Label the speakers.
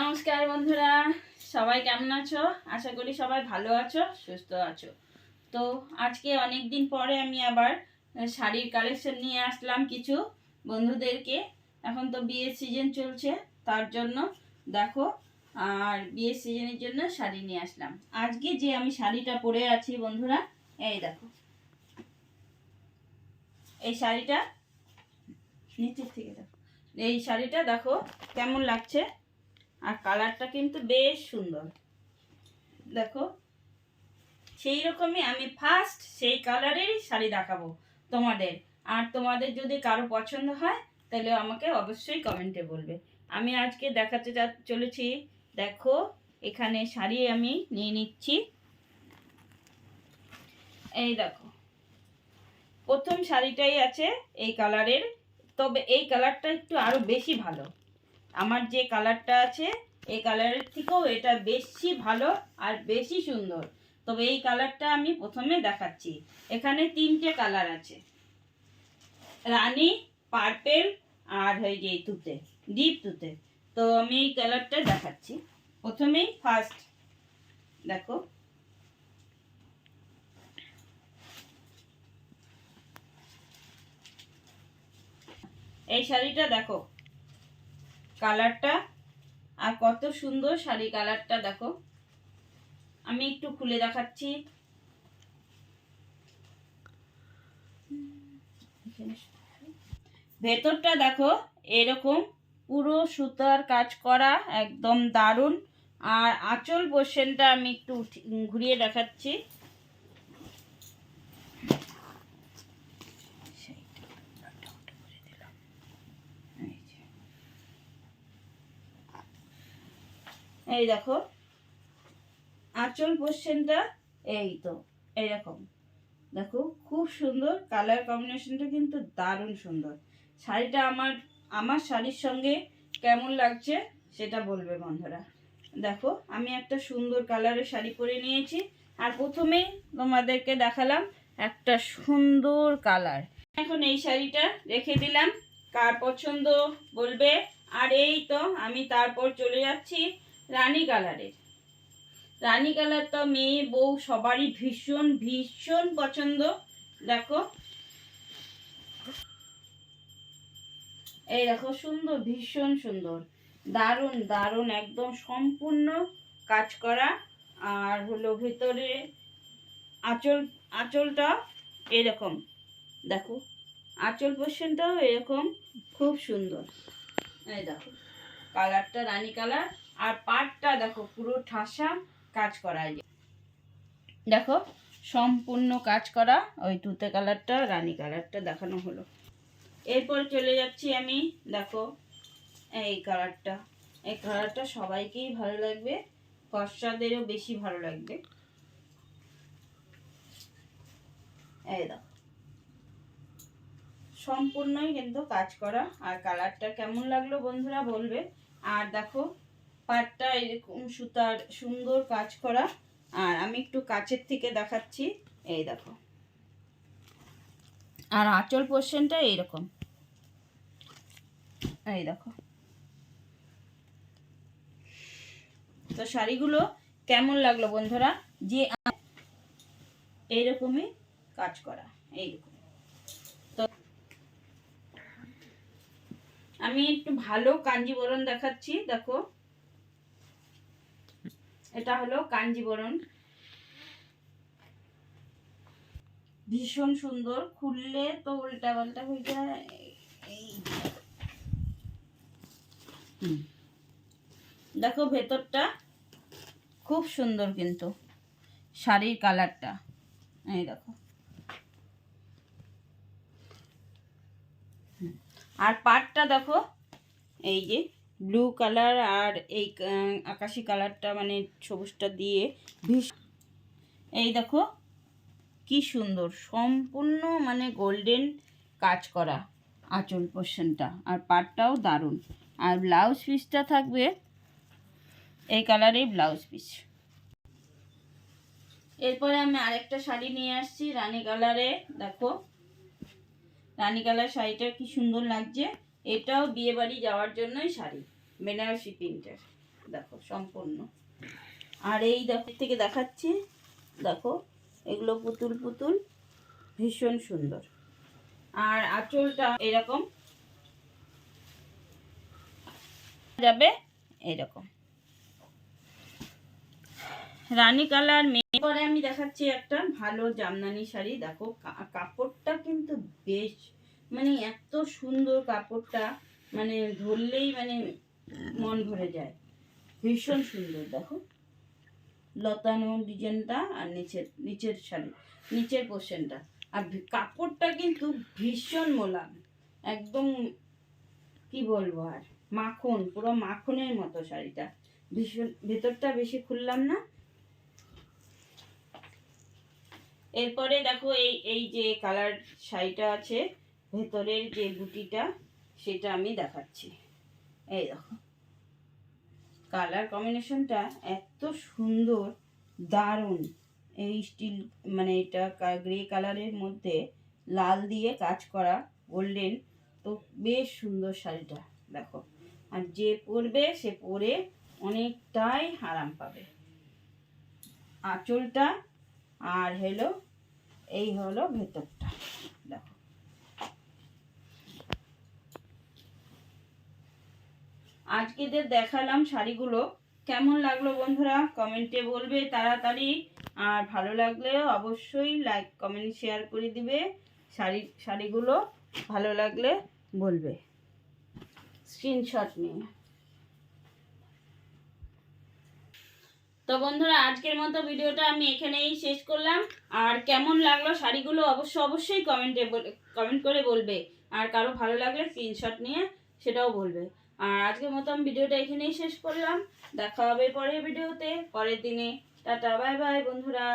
Speaker 1: নমস্কার বন্ধুরা, সবাই কেমন আছো? আশা করি সবাই ভালো আছো, সুস্থ আছো। তো আজকে অনেক দিন পরে আমি আবার শাড়ির কালেকশন নিয়ে আসলাম কিছু বন্ধুদেরকে। এখন তো বিয়ের সিজন চলছে, তার জন্য দেখো, আর বিয়ের সিজনের জন্য শাড়ি নিয়ে আসলাম। আজকে যে আমি শাড়িটা পরে আছি বন্ধুরা, এই দেখো। এই শাড়িটা নিচের থেকে দেখো। এই শাড়িটা দেখো, কেমন লাগছে? আর কালারটা কিন্তু বেশ সুন্দর। দেখো সেই রকমই আমি ফার্স্ট সেই কালারেরই শাড়ি দেখাবো তোমাদের। আর তোমাদের যদি কারও পছন্দ হয়, তাহলে আমাকে অবশ্যই কমেন্টে বলবে। আমি আজকে দেখাতে চলেছি। দেখো, এখানে শাড়ি আমি নিয়ে নিচ্ছি। এই দেখো, প্রথম শাড়িটাই আছে এই কালারের। তবে এই কালারটা একটু আরও বেশি ভালো। আমার যে কালারটা আছে, এই কালারের থেকেও এটা বেশি ভালো আর বেশি সুন্দর। তবে এই কালারটা আমি প্রথমে দেখাচ্ছি। এখানে তিনটে কালার আছে। রানি, পার্পেল আর হয়ে যে তুতে, ডিপ তুতে। তো আমি এই কালারটা দেখাচ্ছি। প্রথমেই ফার্স্ট, দেখো। এই শাড়িটা দেখো। কালারটা আর কত সুন্দর শাড়ি কালারটা দেখো। আমি একটু খুলে দেখাচ্ছি। ভেতরটা দেখো, এরকম পুরো সুতার কাজ করা, একদম দারুণ। আর আঁচল পোর্শনটা আমি একটু ঘুরিয়ে দেখাচ্ছি এই যে। এই দেখো। আঁচল পোর্শনটা এই তো এইরকম দেখো, খুব সুন্দর। কালার কম্বিনেশনটা কিন্তু দারুণ সুন্দর। শাড়িটা আমার আমার শাড়ির সঙ্গে কেমন লাগছে সেটা বলবে বন্ধুরা। দেখো, আমি একটা সুন্দর কালারের শাড়ি পরে নিয়েছি। আর প্রথমেই তোমাদেরকে দেখালাম একটা সুন্দর কালার এখন এই শাড়িটা রেখে দিলাম। কার পছন্দ বলবে। আর এই তো, আমি তারপর চলে যাচ্ছি। রানী কালারের। রানী কালার তো মেয়ে, বউ, সবারই ভীষণ ভীষণ পছন্দ। দেখো। এই দেখো, সুন্দর, ভীষণ সুন্দর। দারুণ দারুণ, একদম সম্পূর্ণ কাজ করা। আর হলো ভেতরে আঁচল, আঁচলটা এরকম। দেখো, আঁচল পোর্শনটাও এরকম। খুব সুন্দর। এই দেখো, কালারটা রানী কালার। আর পাটটা দেখো, পুরো ঠাসা কাজ করা দেখো, সম্পূর্ণ কাজ করা ওই তুতে কালারটা, রানী কালারটা দেখানো হলো। এরপর চলে যাচ্ছি আমি, দেখো, এই কালারটা। এই কালারটা সবাইকেই ভালো লাগবে ফর্সাদেরও বেশি ভালো লাগবে। সম্পূর্ণই কিন্তু কাজ করা, আর কালারটা কেমন লাগল বন্ধুরা বলবে। আর দেখো পাটটা এরকম সুতার সুন্দর কাজ করা। আর আমি একটু কাছের থেকে দেখাচ্ছি। এই দেখো। আর আঁচল পোর্শনটা এইরকম এই দেখো। তো শাড়িগুলো কেমন লাগল বন্ধুরা? যে এইরকমই কাজ করা। এইরকম। তো আমি একটু ভালো কাঞ্জিবরণ দেখাচ্ছি। দেখো। এটা হলো কাঞ্জিবরণ ভীষণ সুন্দর, খুললে তো উল্টা পাল্টা হয়ে যায়। এই। দেখো ভেতরটা খুব সুন্দর কিন্তু, শাড়ির কালারটা। এই দেখো। আর পাটটা দেখো, এই যে ব্লু কালার আর এই আকাশি কালারটা মানে সবুজটা দিয়ে ভীষ এই দেখো, কি সুন্দর, সম্পূর্ণ মানে গোল্ডেন কাজ করা আঁচল পোর্শনটা, আর পাটটাও দারুণ। আর ব্লাউজ পিসটা থাকবে এই কালারেই ব্লাউজ পিস। এরপরে আমি আরেকটা শাড়ি নিয়ে আসছি, রানী কালারে, দেখো। রানী কালার শাড়িটা কি সুন্দর লাগছে। এটাও বিয়ে বাড়ি যাওয়ার জন্যই শাড়ি, বেনারসি প্রিন্টের। দেখো, সম্পূর্ণ। আর এই দেখো থেকে দেখাচ্ছি, দেখো, এগুলো পুতুল পুতুল, ভীষণ সুন্দর। আর আঁচলটা এরকম। যাবে এরকম। রানী কালার মেয়ে পরে আমি দেখাচ্ছি একটা ভালো জামদানি শাড়ি। দেখো কাপড়টা কিন্তু বেশ মানে এত সুন্দর কাপড়টা মানে ধরলেই মানে মন ভরে যায়। ভীষণ সুন্দর, দেখো। লতানো ডিজাইনটা আর নিচের নিচের শাড়ি, নিচের পোর্শনটা। আর কাপড়টা কিন্তু ভীষণ মোলাম একদম কি বলব আর? মাখন, পুরো মাখনের মতো শাড়িটা। ভীষণ, ভেতরটা বেশি খুললাম না। এরপরে দেখো এই এই যে কালার শাড়িটা আছে ভেতরের যে গুটিটা, সেটা আমি দেখাচ্ছি। এই দেখো। কালার কম্বিনেশনটা এত সুন্দর, দারুণ। এই স্টিল মানে এটা গ্রে কালারের মধ্যে লাল দিয়ে কাজ করা গোল্ডেন, তো বেশ সুন্দর শাড়িটা, দেখো। আর যে পরবে, সে পরে অনেকটাই আরাম পাবে। আঁচলটা, আর হলো, এই হলো ভেতরটা, দেখো। আজকে যে দেখালাম শাড়িগুলো। কেমন লাগল বন্ধুরা? কমেন্টে বলবে তাড়াতাড়ি। আর ভালো লাগলে অবশ্যই লাইক কমেন্ট শেয়ার করে দিবে। শাড়ি, শাড়িগুলো ভালো লাগলে বলবে। স্ক্রিনশট নিয়ে। তো বন্ধুরা, আজকের মতো ভিডিওটা আমি এখানেই শেষ করলাম। আর কেমন লাগল শাড়িগুলো অবশ্য, অবশ্যই কমেন্টে কমেন্ট করে বলবে। আর কারও ভালো লাগলে স্ক্রিনশট নিয়ে সেটাও বলবে। আর আজকের মতো আমি ভিডিওটা এখানেই শেষ করলাম। দেখা হবে পরের ভিডিওতে। পরের দিনে। টাটা, বাই বাই, বন্ধুরা।